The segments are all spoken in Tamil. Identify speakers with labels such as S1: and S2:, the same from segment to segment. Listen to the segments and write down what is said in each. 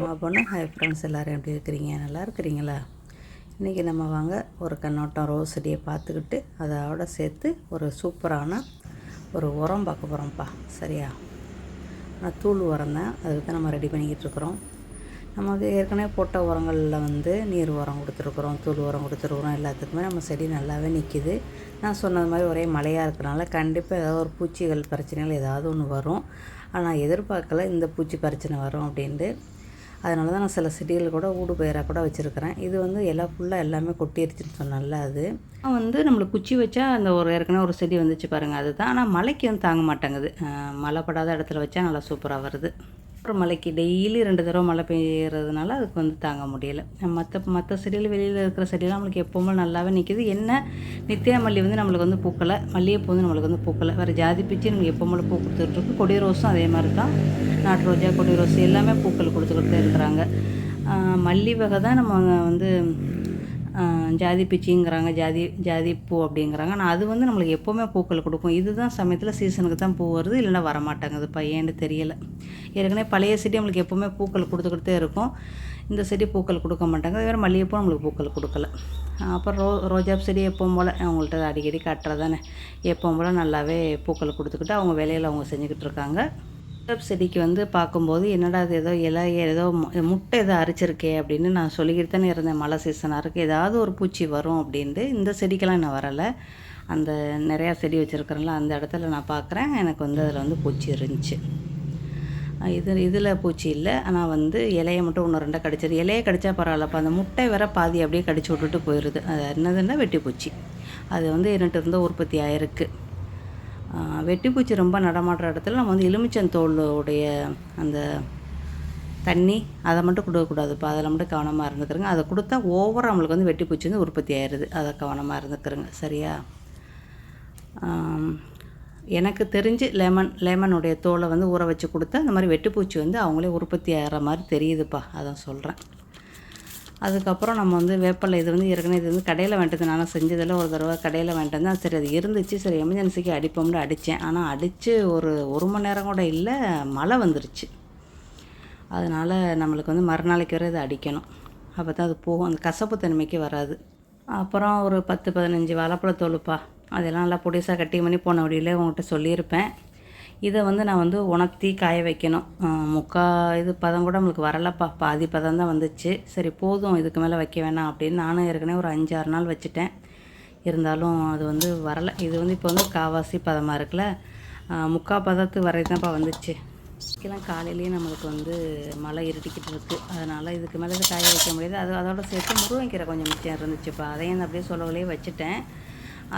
S1: அம்மா பொண்ணு. ஹாய் ஃப்ரெண்ட்ஸ் எல்லோரும் எப்படி இருக்கிறீங்க? நல்லா இருக்கிறீங்களா? இன்றைக்கி நம்ம வாங்க ஒரு கண்ணோட்டம் ரோஸ் செடியை பார்த்துக்கிட்டு அதோட சேர்த்து ஒரு சூப்பரான ஒரு உரம் பார்க்க போகிறோம்ப்பா சரியா? நான் தூள் உரம் தான். அதுக்கு தான் நம்ம ரெடி பண்ணிக்கிட்டு இருக்கிறோம். நம்ம வந்து ஏற்கனவே போட்ட உரங்களில் வந்து நீர் உரம் கொடுத்துருக்குறோம் தூள் உரம் கொடுத்துருக்குறோம். எல்லாத்துக்குமே நம்ம செடி நல்லாவே நிற்கிது நான் சொன்னது மாதிரி ஒரே மழையாக இருக்கிறனால கண்டிப்பாக ஏதாவது ஒரு பூச்சிகள் பிரச்சனைகள் ஏதாவது ஒன்று வரும். ஆனால் எதிர்பார்க்கல இந்த பூச்சி பிரச்சனை வரும் அப்படின்ட்டு. அதனால தான் நான் சில செடிகள் கூட ஊடு பயிராக கூட வச்சுருக்கிறேன். இது வந்து எல்லாம் ஃபுல்லாக எல்லாமே கொட்டிருச்சுன்னு சொன்னால அது. வந்து நம்மளுக்கு குச்சி வச்சா அந்த ஒரு ஏற்கனவே ஒரு செடி வந்துச்சு பாருங்கள் அதுதான். ஆனால் மழைக்கு வந்து தாங்க மாட்டேங்குது. மழைப்படாத இடத்துல வச்சா நல்லா சூப்பராக வருது. அப்புறம் மழைக்கு டெய்லி ரெண்டு தடவை மழை பெய்யறதுனால அதுக்கு வந்து தாங்க முடியலை. மற்ற மற்ற செடியில் வெளியில் இருக்கிற செடியெல்லாம் நம்மளுக்கு எப்போவுமே நல்லாவே நிற்கிது என்ன? நித்தியா மல்லி வந்து நம்மளுக்கு வந்து பூக்கலை. மல்லிகைப்பூ வந்து நம்மளுக்கு வந்து பூக்கலை. வேறு ஜாதி பிச்சு நமக்கு எப்போவுமே பூ கொடுத்துட்ருக்கு கொடி ரோஸும் அதே மாதிரி தான் நாட்டு ரோஜா கொடி ரோஸ் எல்லாமே பூக்கள் கொடுத்துக்கிட்டு இருக்கிறாங்க. மல்லி வகை தான் நம்ம வந்து ஜாதி பிச்சிங்கிறாங்க ஜாதி ஜாதி பூ அப்படிங்கிறாங்க. ஆனால் அது வந்து நம்மளுக்கு எப்போவுமே பூக்கள் கொடுக்கும். இதுதான் சமயத்தில் சீசனுக்கு தான் பூ வருது இல்லைன்னா வரமாட்டாங்குது. பையன்னு தெரியலை. ஏற்கனவே பழைய செடி நம்மளுக்கு எப்போவுமே பூக்கள் கொடுத்துக்கிட்டே இருக்கும். இந்த செடி பூக்கள் கொடுக்க மாட்டாங்க. வேறு மல்லிகைப்பூ நம்மளுக்கு பூக்கள் கொடுக்கல. அப்புறம் ரோ ரோஜா செடி எப்பவும் போல் அவங்கள்ட்ட அடிக்கடி காட்டுறதானே எப்பவும் போல் நல்லாவே பூக்கள் கொடுத்துக்கிட்டு அவங்க வேலையில் அவங்க செஞ்சுக்கிட்டு இருக்காங்க. ரோஜா செடிக்கு வந்து பார்க்கும்போது என்னடா அது ஏதோ இலை ஏதோ மு- முட்டை ஏதோ அரிச்சிருக்கே அப்படின்னு நான் சொல்லிக்கிட்டு தானே இருந்தேன். மழை சீசனாக இருக்குது ஏதாவது ஒரு பூச்சி வரும் அப்படின்ட்டு இந்த செடிக்கெல்லாம் என்ன வரலை. அந்த நிறையா செடி வச்சுருக்கிறேன்ல அந்த இடத்துல நான் பார்க்குறேன். எனக்கு வந்து அதில் வந்து பூச்சி இருந்துச்சு. இது இதில் பூச்சி இல்லை. ஆனால் வந்து இலையை மட்டும் ஒன்று ரெண்டாக கடிச்சது இலையை கடிச்சா பரவாயில்லப்பா. அந்த முட்டை வேற பாதி அப்படியே கடிச்சு விட்டுட்டு போயிடுது. அது என்னதுன்னா வெட்டிப்பூச்சி அது வந்து என்கிட்ட இருந்தால் உற்பத்தி ஆகிருக்கு வெட்டிப்பூச்சி ரொம்ப நடமாடுற இடத்துல நம்ம வந்து எலுமிச்சந்தோலுடைய அந்த தண்ணி அதை மட்டும் கொடுக்கக்கூடாதுப்பா. அதில் மட்டும் கவனமாக இருந்துக்கிறங்க. அதை கொடுத்தா ஓவராக நம்மளுக்கு வந்து வெட்டிப்பூச்சி வந்து உற்பத்தி ஆயிடுது அதை கவனமாக இருந்துக்கிறங்க. சரியா? எனக்கு தெரிஞ்சு லெமன் லெமனுடைய தோலை வந்து ஊற வச்சு கொடுத்தா இந்த மாதிரி வெட்டுப்பூச்சி வந்து அவங்களே உற்பத்தி ஆகிற மாதிரி தெரியுதுப்பா. அதான் சொல்கிறேன் அதுக்கப்புறம் நம்ம வந்து வேப்பிலை இது வந்து ஏற்கனவே இது வந்து கடையில் வேண்டது நான் செஞ்சதில் ஒரு தடவை கடையில் வேண்டது வந்தேன் சரி அது இருந்துச்சு சரி எமர்ஜென்சிக்கு அடிப்போம்னு அடித்தேன் ஆனால் அடித்து ஒரு ஒரு மணி நேரம் கூட இல்லை மழை வந்துருச்சு. அதனால் நம்மளுக்கு வந்து மறுநாளைக்கு வரை இதை அடிக்கணும். அப்போ தான் அது போகும். அந்த கசப்பு தன்மைக்கு வராது. அப்புறம் ஒரு பத்து பதினஞ்சு வாழைப்பழத்தோலுப்பா அதெல்லாம் நல்லா பொடிசாக கட்டி பண்ணி போன வழியிலே உங்கள்கிட்ட சொல்லியிருப்பேன். இதை வந்து நான் வந்து உணர்த்தி காய வைக்கணும். முக்கா இது பதம் கூட நம்மளுக்கு வரலப்பா. பாதி பதம் தான் வந்துச்சு. சரி போதும். இதுக்கு மேலே வைக்க வேணாம் அப்படின்னு நானும் ஏற்கனவே ஒரு அஞ்சாறு நாள் வச்சுட்டேன். இருந்தாலும் அது வந்து வரலை. இது வந்து இப்போ வந்து காவாசி பதமாக இருக்குல்ல. முக்கால் முக்கா பதத்து வரை தான்ப்பா வந்துச்சு. இதுக்கெல்லாம் காலையிலேயே நம்மளுக்கு வந்து மழை இருட்டிக்கிட்டு இருக்குது அதனால் இதுக்கு மேலே இது காய வைக்க முடியாது. அது அதோட சேர்த்து முருங்கைக்கீரை கொஞ்சம் மிச்சம் இருந்துச்சுப்பா. அதையும் அப்படியே சொல்லவலையே வச்சுட்டேன்.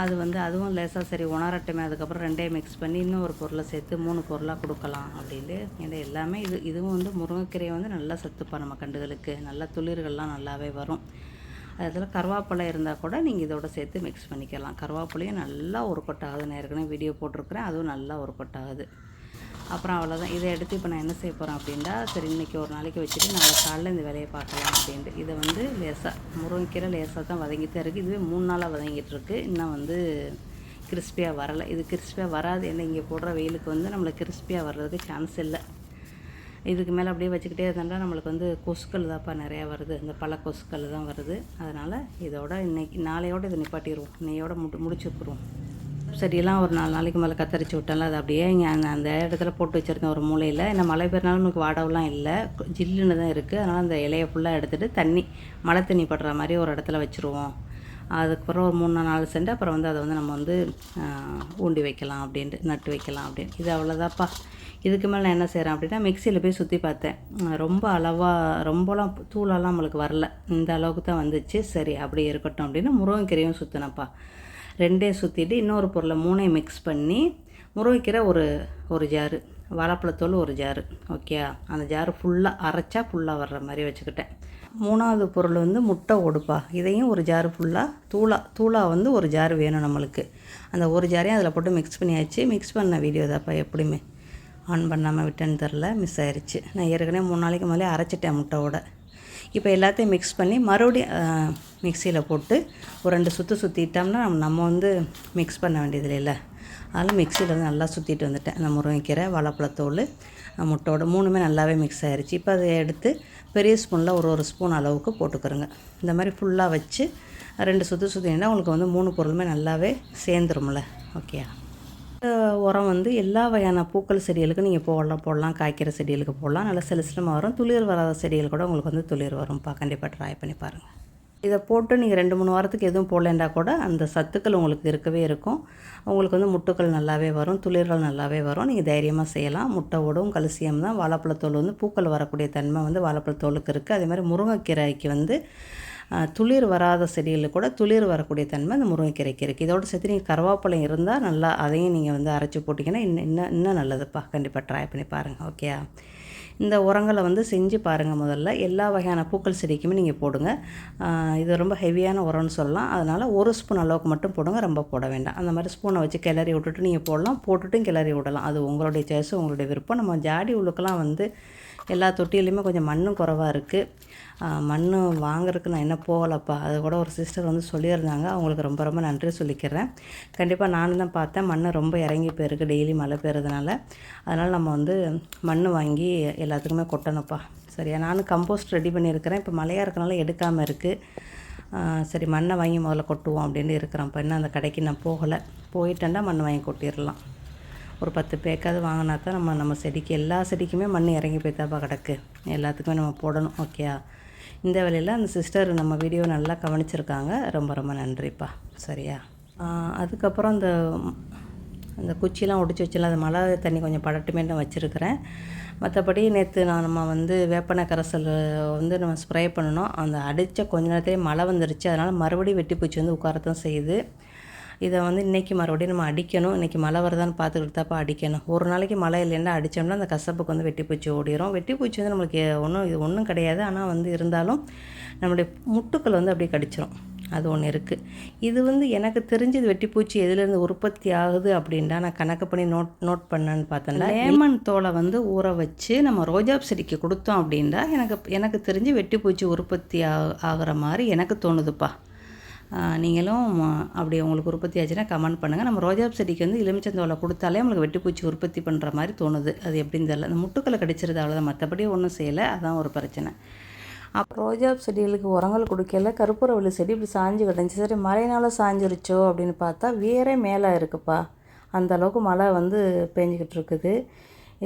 S1: அது வந்து அதுவும் லேசாக சரி உணரட்டுமே அதுக்கப்புறம் ரெண்டையும் மிக்ஸ் பண்ணி இன்னும் ஒரு பொருளை சேர்த்து மூணு பொருளாக கொடுக்கலாம் அப்படின்ட்டு. ஏன்னா எல்லாமே இது இதுவும் வந்து முருங்கைக்கீரையை வந்து நல்லா சத்துப்பா நம்ம கண்டுகளுக்கு. நல்லா துளிர்கள்லாம் நல்லாவே வரும். அதில் கருவேப்பிலை இருந்தால் கூட நீங்கள் இதோட சேர்த்து மிக்ஸ் பண்ணிக்கலாம். கருவேப்பிலையும் நல்லா ஒரு கொட்டாகுது நான் ஏற்கனவே வீடியோ போட்டிருக்கிறேன். அதுவும் நல்லா ஒரு கொட்டாகுது அப்புறம் அவ்வளோதான் இதை எடுத்து இப்போ நான் என்ன செய்ய போகிறேன் அப்படின்னா சரி இன்றைக்கி ஒரு நாளைக்கு வச்சுட்டு நாளை காலைல இந்த வேலையை பார்க்கலாம் அப்படின்ட்டு. இதை வந்து லேசாக முருங்கைக்கீரை லேசாக தான் வதங்கிட்டு இருக்குது இதுவே மூணு நாளாக வதங்கிட்டு இருக்குது இன்னும் வந்து கிறிஸ்பியாக வரலை. இது கிறிஸ்பியாக வராது. ஏன்னா இங்கே போடுற வெயிலுக்கு வந்து நம்மளுக்கு கிறிஸ்பியாக வர்றதுக்கு சான்ஸ் இல்லை. இதுக்கு மேலே அப்படியே வச்சுக்கிட்டே இருந்தால் நம்மளுக்கு வந்து கொசுக்கள் தான்ப்பா நிறையா வருது. இந்த பல கொசுக்கள் தான் வருது. அதனால் இதோட இன்னைக்கு நாளையோட இதை நிப்பாட்டிடுவோம். இன்னையோட முடி முடிச்சுருக்குறோம். செடியெல்லாம் ஒரு நாலு நாளைக்கு மேலே கத்தரிச்சு விட்டாலும் அது அப்படியே இங்கே அந்த அந்த இடத்துல போட்டு வச்சுருந்தேன் ஒரு மூலையில். இந்த மழை பெய்யறனால நமக்கு வாடவெல்லாம் இல்லை. ஜில்லுன்னு தான் இருக்குது அதனால் அந்த இலையை ஃபுல்லாக எடுத்துகிட்டு தண்ணி மழை தண்ணி படுற மாதிரி ஒரு இடத்துல வச்சுருவோம். அதுக்கப்புறம் ஒரு மூணு நாலு சென்ட் அப்புறம் வந்து அதை வந்து நம்ம வந்து ஊண்டி வைக்கலாம் அப்படின்ட்டு நட்டு வைக்கலாம் அப்படின்னு இது அவ்வளோதாப்பா இதுக்கு மேலே நான் என்ன செய்கிறேன் அப்படின்னா மிக்சியில் போய் சுற்றி பார்த்தேன். ரொம்ப அளவாக ரொம்பலாம் தூளெல்லாம் நம்மளுக்கு வரல. இந்த அளவுக்கு தான் வந்துச்சு. சரி அப்படியே இருக்கட்டும் அப்படின்னு முருங்கைக்கீரையும் சுற்றினப்பா ரெண்டையும் சுற்றிட்டு இன்னொரு பொருளை மூணையும் மிக்ஸ் பண்ணி முருங்கைக்கீரை ஒரு ஒரு ஜாரு. வாழைப்பழத்தோல் ஒரு ஜாரு. ஓகே அந்த ஜாரு ஃபுல்லாக அரைச்சா ஃபுல்லாக வர்ற மாதிரி வச்சுக்கிட்டேன். மூணாவது பொருள் வந்து முட்டை ஒடுப்பா இதையும் ஒரு ஜாரு ஃபுல்லாக தூளா தூளா வந்து ஒரு ஜாரு வேணும் நம்மளுக்கு. அந்த ஒரு ஜாரையும் அதில் போட்டு மிக்ஸ் பண்ணியாச்சு. மிக்ஸ் பண்ண வீடியோ தான்ப்பா எப்படியுமே. ஆன் பண்ணாமல் விட்டேன்னு தெரில மிஸ் ஆயிடுச்சு நான் ஏற்கனவே மூணு நாளைக்கு முதலே அரைச்சிட்டேன் முட்டையோட. இப்போ எல்லாத்தையும் மிக்ஸ் பண்ணி மறுபடியும் மிக்சியில் போட்டு ஒரு ரெண்டு சுற்று சுற்றிட்டோம்னா நம்ம நம்ம வந்து மிக்ஸ் பண்ண வேண்டியது இல்லை. அதில் மிக்சியில் வந்து நல்லா சுற்றிட்டு வந்துட்டேன். அந்த முருங்கைக்கீரை வாழைப்பழத்தோல் முட்டோட மூணுமே நல்லாவே மிக்ஸ் ஆயிருச்சு. இப்போ அதை எடுத்து பெரிய ஸ்பூனில் ஒரு ஒரு ஸ்பூன் அளவுக்கு போட்டுக்கிறோங்க. இந்த மாதிரி ஃபுல்லாக வச்சு ரெண்டு சுற்று சுற்றினா உங்களுக்கு வந்து மூணு பொருளுமே நல்லாவே சேர்ந்துரும்ல. ஓகே உரம் வந்து எல்லா வகையான பூக்கள் செடிகளுக்கும் நீங்கள் போடலாம் போடலாம் காய்க்கிற செடிகளுக்கு போடலாம். நல்லா சிலசிலமாக வரும் துளிர் வராத செடிகள் கூட உங்களுக்கு வந்து துளிர் வரும்ப்பா கண்டிப்பாக ட்ரை பண்ணி பாருங்கள் இதை போட்டு நீங்கள் ரெண்டு மூணு வாரத்துக்கு எதுவும் போடலேண்டா கூட அந்த சத்துக்கள் உங்களுக்கு இருக்கவே இருக்கும். உங்களுக்கு வந்து முட்டுக்கள் நல்லாவே வரும் துளிர்கள் நல்லாவே வரும். நீங்கள் தைரியமாக செய்யலாம். முட்டை ஓடும் கல்சியம் தான். வாழைப்பழத்தோல் வந்து பூக்கள் வரக்கூடிய தன்மை வந்து வாழைப்பழத்தோலுக்கு இருக்குது அதே மாதிரி முருங்கைக்கீரைக்கு வந்து துளிர் வராத செடிகளில் கூட துளிர் வரக்கூடிய தன்மை அந்த முருங்கைக்கீரைக்கு இருக்குது இதோடு சேர்த்து நீங்கள் கருவேப்பிலை இருந்தால் நல்லா அதையும் நீங்கள் வந்து அரைச்சி போட்டிங்கன்னா இன்னும் இன்னும் இன்னும் நல்லதுப்பா. கண்டிப்பாக ட்ரை பண்ணி பாருங்கள் ஓகேயா இந்த உரங்களை வந்து செஞ்சு பாருங்கள் முதல்ல. எல்லா வகையான பூக்கள் செடிக்குமே நீங்கள் போடுங்க. இது ரொம்ப ஹெவியான உரம்னு சொல்லலாம். அதனால் ஒரு ஸ்பூன் அளவுக்கு மட்டும் போடுங்க. ரொம்ப போட வேண்டாம். அந்த மாதிரி ஸ்பூனை வச்சு கிளறி விட்டுட்டு நீங்கள் போடலாம். போட்டுட்டும் கிளறி விடலாம். அது உங்களுடைய சாய்ஸ் உங்களுடைய விருப்பம். நம்ம ஜாடி உள்ளுக்கெல்லாம் வந்து எல்லா தொட்டிலையுமே கொஞ்சம் மண்ணும் குறவாக இருக்குது மண் வாங்குறதுக்கு நான் என்ன போகலப்பா? அது கூட ஒரு சிஸ்டர் வந்து சொல்லியிருந்தாங்க. அவங்களுக்கு ரொம்ப ரொம்ப நன்றி சொல்லிக்கிறேன். கண்டிப்பாக நானும் தான் பார்த்தேன். மண் ரொம்ப இறங்கி போயிருக்கு டெய்லி மழை பெய்கிறதுனால அதனால் நம்ம வந்து மண் வாங்கி எல்லாத்துக்குமே கொட்டணும்ப்பா. சரியா? நானும் கம்போஸ்ட் ரெடி பண்ணியிருக்கிறேன். இப்போ மழையாக இருக்கனால எடுக்காமல் இருக்குது சரி மண்ணை வாங்கி முதல்ல கொட்டுவோம் அப்படின்னு இருக்கிறேன் இப்போ இன்னும் அந்த கடைக்கு நான் போகலை. போயிட்டேன்டா மண் வாங்கி கொட்டிடலாம். ஒரு பத்து பேக்காவது வாங்கினா தான் நம்ம நம்ம செடிக்கு எல்லா செடிக்குமே மண் இறங்கி போய்த்தாப்பா கிடக்கு. எல்லாத்துக்குமே நம்ம போடணும் ஓகேயா இந்த வேலையில் அந்த சிஸ்டர் நம்ம வீடியோ நல்லா கவனிச்சிருக்காங்க. ரொம்ப ரொம்ப நன்றிப்பா. சரியா? அதுக்கப்புறம் இந்த அந்த குச்சிலாம் ஒடிச்சு வச்சுலாம் அது மழை தண்ணி கொஞ்சம் படட்டுமே நான் வச்சுருக்கிறேன். மற்றபடி நேற்று நான் நம்ம வந்து வேப்பன கரைசல் வந்து நம்ம ஸ்ப்ரே பண்ணணும். அந்த அடித்த கொஞ்ச நேரத்திலே மழை வந்துருச்சு. அதனால் மறுபடியும் வெட்டி பூச்சி வந்து உட்காரத்தான் செய்யுது. இதை வந்து இன்றைக்கி மறுபடியும் நம்ம அடிக்கணும். இன்றைக்கி மழை வருதான்னு பார்த்துக்கிட்டு தாப்பா அடிக்கணும். ஒரு நாளைக்கு மழை இல்லைன்னா அடித்தோம்னா அந்த கசப்புக்கு வந்து வெட்டிப்பூச்சி ஓடிடும் வெட்டிப்பூச்சி வந்து நம்மளுக்கு ஒன்றும் இது ஒன்றும் கிடையாது. ஆனால் வந்து இருந்தாலும் நம்மளுடைய முட்டுக்கள் வந்து அப்படியே கடிச்சிரும். அது ஒன்று இருக்குது இது வந்து எனக்கு தெரிஞ்சது வெட்டிப்பூச்சி எதுலேருந்து உற்பத்தி ஆகுது அப்படின்டா நான் கணக்கு பண்ணி நோட் நோட் பண்ணேன்னு பார்த்தேன்ல. லேமன் தோலை வந்து ஊற வச்சு நம்ம ரோஜா செடிக்கு கொடுத்தோம் அப்படின்டா எனக்கு எனக்கு தெரிஞ்சு வெட்டிப்பூச்சி உற்பத்தி ஆ- மாதிரி எனக்கு தோணுதுப்பா. நீங்களும் அப்படி உங்களுக்கு உற்பத்தி ஆச்சுன்னா கமெண்ட் பண்ணுங்கள் நம்ம ரோஜாப் செடிக்கு வந்து எலுமிச்சந்தோலை கொடுத்தாலே நம்மளுக்கு வெட்டிப்பூச்சி உற்பத்தி பண்ணுற மாதிரி தோணுது. அது எப்படின்னு தெரியல. அந்த முட்டுக்களை கடிச்சிருது அவ்வளோதான் மற்றபடி ஒன்றும் செய்யலை. அதான் ஒரு பிரச்சனை. அப்போ ரோஜாப் செடிகளுக்கு உரங்கள் கொடுக்கல. கருப்பூரவள்ளி செடி இப்படி சாஞ்சு கிடந்துச்சு. சரி மழைனால சாஞ்சிருச்சோ அப்படின்னு பார்த்தா வேறே மேலே இருக்குப்பா. அந்த அளவுக்கு மழை வந்து பேஞ்சிக்கிட்டு இருக்குது.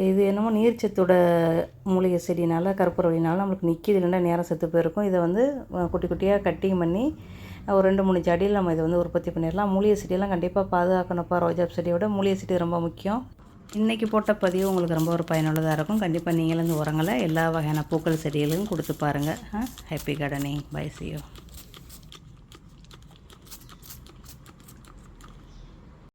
S1: இது என்னமோ நீர்ச்சத்தோட மூலிகை செடினால கருப்பூரவள்ளினால நம்மளுக்கு நிற்கிது இல்லைன்னா நேரம் செத்து போயிருக்கும். இதை வந்து குட்டி குட்டியாக கட்டிங் பண்ணி ஒரு ரெண்டு மூணு செடியில் நம்ம இதை வந்து உற்பத்தி பண்ணிடலாம். மூலிகை செடியெல்லாம் கண்டிப்பாக பாதுகாக்கணும்ப்பா ரோஜாப் செடியோட மூலிகை செடி ரொம்ப முக்கியம். இன்றைக்கி போட்ட பதிவு உங்களுக்கு ரொம்ப ஒரு பயனுள்ளதாக இருக்கும். கண்டிப்பாக நீங்களும் இந்த உரங்களை எல்லா வகையான பூக்கள் செடிகளுக்கும் கொடுத்து பாருங்கள் ஹாப்பி கார்டனிங். பை சியோ